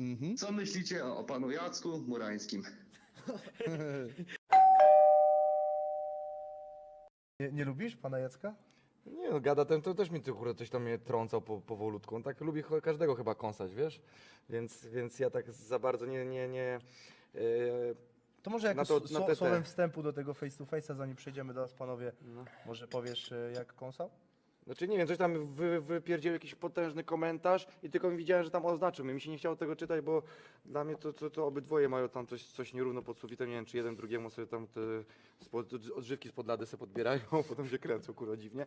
Mhm. Co myślicie o panu Jacku Murańskim? Nie, nie lubisz pana Jacka? Nie no, gada ten, to też mi tu akurat coś tam mnie trącał po, powolutku. On tak lubi cho- każdego chyba kąsać, wiesz? Więc, więc ja tak za bardzo nie, nie, nie... e, To może Na jako to- na so- te- słowem te. wstępu do tego face to face'a, zanim przejdziemy do was panowie, może powiesz e, jak kąsał? Znaczy nie wiem, coś tam wy, jakiś potężny komentarz i tylko widziałem, że tam oznaczył mnie. Mi się nie chciało tego czytać, bo dla mnie to, to, to obydwoje mają tam coś, coś nierówno pod sufitem. Nie wiem, czy jeden drugiemu sobie tam te spod, odżywki spod lady sobie podbierają, potem się kręcą, kurwa, dziwnie.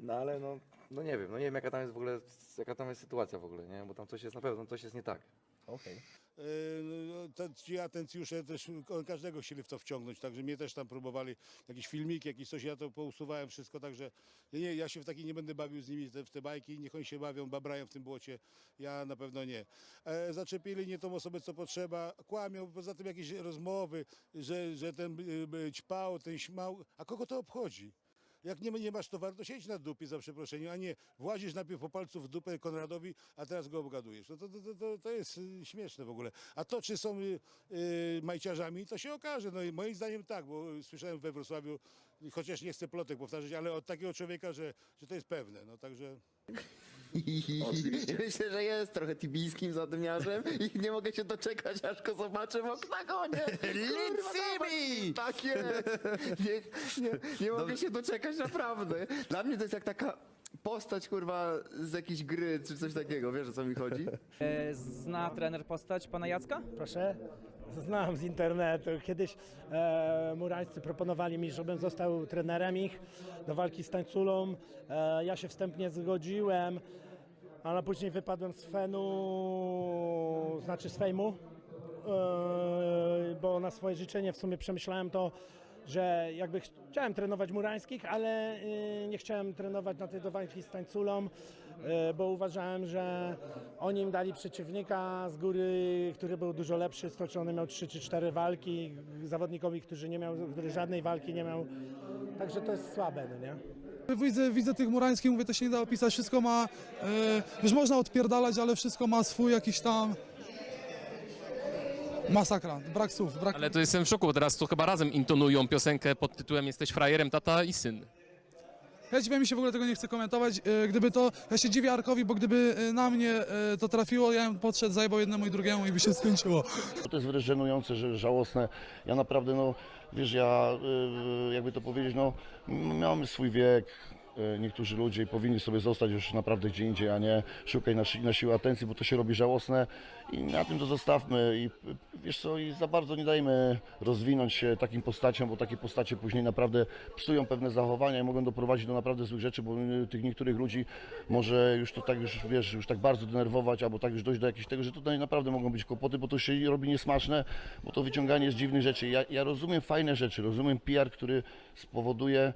No ale no, no nie wiem, no nie wiem jaka tam jest w ogóle, jaka tam jest sytuacja w ogóle, nie? Bo tam coś jest na pewno, coś jest nie tak. Okej. Yy, Ci atencjusze też każdego chcieli w to wciągnąć, także mnie też tam próbowali jakieś filmiki, jakieś coś, ja to pousuwałem wszystko, także nie, ja się w taki nie będę bawił z nimi te, w te bajki, niech oni się bawią, babrają w tym błocie, ja na pewno nie. E, zaczepili nie tą osobę, co potrzeba, kłamią, poza tym jakieś rozmowy, że, że ten y, y, ćpał, ten śmał, a kogo to obchodzi? Jak nie, nie masz towaru, to siedź na dupie za przeproszeniem, a nie włazisz najpierw po palcu w dupę Konradowi, a teraz go obgadujesz. No to, to, to, to, jest y, śmieszne w ogóle. A to, czy są y, y, majciarzami, to się okaże. No i moim zdaniem tak, bo słyszałem we Wrocławiu, chociaż nie chcę plotek powtarzać, ale od takiego człowieka, że, że to jest pewne. No także... Oczywiście. Myślę, że jest trochę tibijskim zadymiarzem i nie mogę się doczekać, aż go zobaczę w oktagonie. Lecimy! Tak jest! Nie, nie, nie mogę się doczekać, naprawdę. Dla mnie to jest jak taka postać, kurwa, z jakiejś gry, czy coś takiego, wiesz o co mi chodzi? E, Zna trener postać pana Jacka? Proszę? Znam z internetu. Kiedyś e, murańscy proponowali mi, żebym został trenerem ich do walki z tańculą. E, ja się wstępnie zgodziłem, ale później wypadłem z fenu, znaczy z fejmu, e, bo na swoje życzenie w sumie przemyślałem to, że jakby chciałem trenować murańskich, ale e, nie chciałem trenować na tej do walki z tańculą, bo uważałem, że oni im dali przeciwnika z góry, który był dużo lepszy, stoczony miał 3 czy 4 walki, zawodnikowi, który nie miał, który żadnej walki nie miał. Także to jest słabe, no nie? Widzę, widzę tych murańskich, mówię, to się nie da opisać, wszystko ma, e, już można odpierdalać, ale wszystko ma swój jakiś tam masakra, brak słów, brak... Ale to jestem w szoku, bo teraz to chyba razem intonują piosenkę pod tytułem Jesteś frajerem, tata i syn. Ja dziwię mi się w ogóle tego nie chcę komentować, e, gdyby to, ja się dziwię Arkowi, bo gdyby e, na mnie e, to trafiło, ja bym podszedł, zajebał jednemu i drugiemu i by się skończyło. To jest wręcz żenujące, że żałosne. Ja naprawdę, no, wiesz, ja, jakby to powiedzieć, no, mamy swój wiek. Y, Niektórzy ludzie powinni sobie zostać już naprawdę gdzie indziej, a nie szukać na, si- na siłę atencji, bo to się robi żałosne i na tym to zostawmy. I y, wiesz co, i za bardzo nie dajmy rozwinąć się takim postaciom, bo takie postacie później naprawdę psują pewne zachowania i mogą doprowadzić do naprawdę złych rzeczy, bo y, tych niektórych ludzi może już to tak już, wiesz, już tak bardzo denerwować, albo tak już dojść do jakiegoś tego, że tutaj naprawdę mogą być kłopoty, bo to się robi niesmaczne, bo to wyciąganie z dziwnych rzeczy. Ja, ja rozumiem fajne rzeczy, rozumiem PR, który spowoduje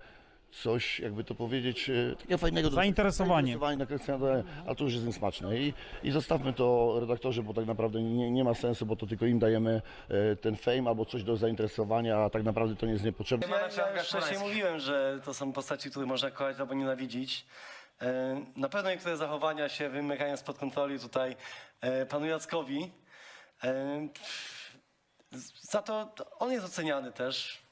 coś, jakby to powiedzieć, e, takiego fajnego. Zainteresowanie. Zainteresowanie nakręcone, ale to już jest niesmaczne. I, I zostawmy to redaktorze, bo tak naprawdę nie, nie ma sensu, bo to tylko im dajemy e, ten fame albo coś do zainteresowania, a tak naprawdę to nie jest niepotrzebne. Ja, ja już wcześniej mówiłem, że to są postaci, które można kochać albo nienawidzić. E, Na pewno niektóre zachowania się wymykają spod kontroli tutaj e, panu Jackowi. E, Za to on jest oceniany też.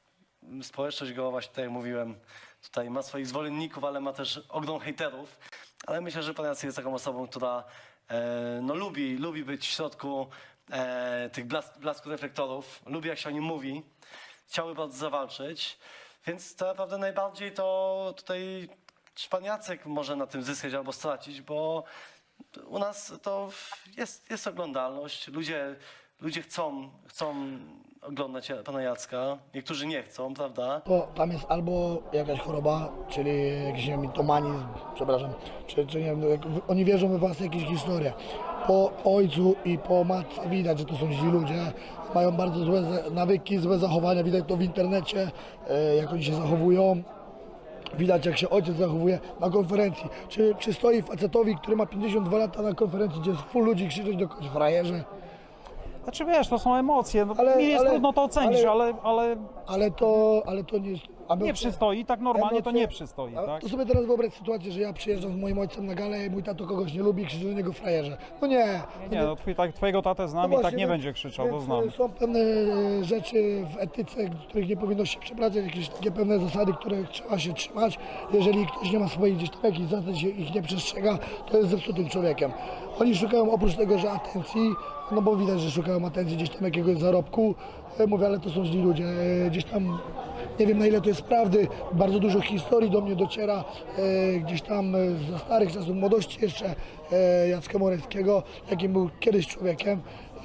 Społeczność go właśnie, tak jak mówiłem, tutaj ma swoich zwolenników, ale ma też ogrom hejterów. Ale myślę, że pan Jacek jest taką osobą, która e, no, lubi, lubi być w środku e, tych blask, blasków reflektorów. Lubi jak się o nim mówi. Chciałby bardzo zawalczyć. Więc tak naprawdę najbardziej to tutaj czy pan Jacek może na tym zyskać albo stracić, bo u nas to jest, jest oglądalność. Ludzie, ludzie chcą, chcą oglądać pana Jacka. Niektórzy nie chcą, prawda? To tam jest albo jakaś choroba, czyli jakiś nie wiem, mitomanizm, przepraszam, czy, czy nie wiem, oni wierzą we własne jakieś historie. Po ojcu i po matce widać, że to są źli ludzie, mają bardzo złe nawyki, złe zachowania, widać to w internecie, e, jak oni się zachowują. Widać jak się ojciec zachowuje na konferencji. Czy przystoi facetowi, który ma 52 lata na konferencji, gdzie jest full ludzi krzyczeć do kogoś frajerze? Znaczy wiesz, to są emocje, no, Ale- mi jest ale- trudno to ocenić, ale- ale, ale Ale to, ale to nie jest Nie przystoi, tak normalnie to nie przystoi, A tak? To sobie teraz wyobraź sytuację, że ja przyjeżdżam z moim ojcem na galę i mój tato kogoś nie lubi, krzyczy do niego frajerze. No nie. Nie, no twój, tak, twojego tatę znam i właśnie, tak nie więc- będzie krzyczał, to więc, znam. e, Są pewne e, rzeczy w etyce, których nie powinno się przepraszać, jakieś takie pewne zasady, których trzeba się trzymać. Jeżeli ktoś nie ma swoich gdzieś tam jakichś zasad, się ich nie przestrzega, to jest zepsutym człowiekiem. Oni szukają oprócz tego, że atencji, no bo widać, że szukają atencji gdzieś tam jakiegoś zarobku. E, Mówię, ale to są źli ludzie. E, Gdzieś tam nie wiem na ile to jest prawdy, bardzo dużo historii do mnie dociera e, gdzieś tam e, ze starych czasów młodości jeszcze e, Jacka Moreckiego, jakim był kiedyś człowiekiem,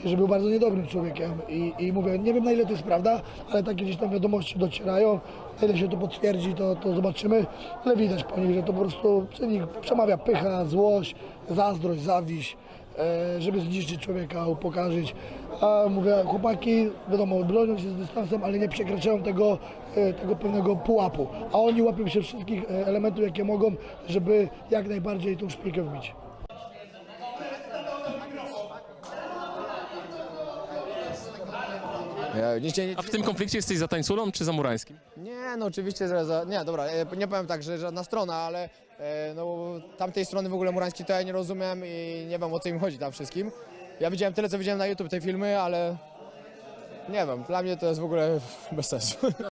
że był bardzo niedobrym człowiekiem. I, i mówię, nie wiem na ile to jest prawda, ale takie gdzieś tam wiadomości docierają, na ile się to potwierdzi, to, to zobaczymy, ale widać po nich, że to po prostu przy nich przemawia pycha, złość, zazdrość, zawiść, żeby zniszczyć człowieka, upokarzyć. A mówię, chłopaki, wiadomo, bronią się z dystansem, ale nie przekraczają tego, e, tego pewnego pułapu. A oni łapią się wszystkich e, elementów, jakie mogą, żeby jak najbardziej tą szpilkę wbić. A w tym konflikcie jesteś za Tańculą czy za Murańskim? Nie, no oczywiście, że za, nie, dobra, e, nie powiem tak, że żadna strona, ale e, no tamtej strony w ogóle Murański to ja nie rozumiem i nie wiem o co im chodzi tam wszystkim. Ja widziałem tyle, co widziałem na YouTube, te filmy, ale nie wiem, dla mnie to jest w ogóle bez sensu.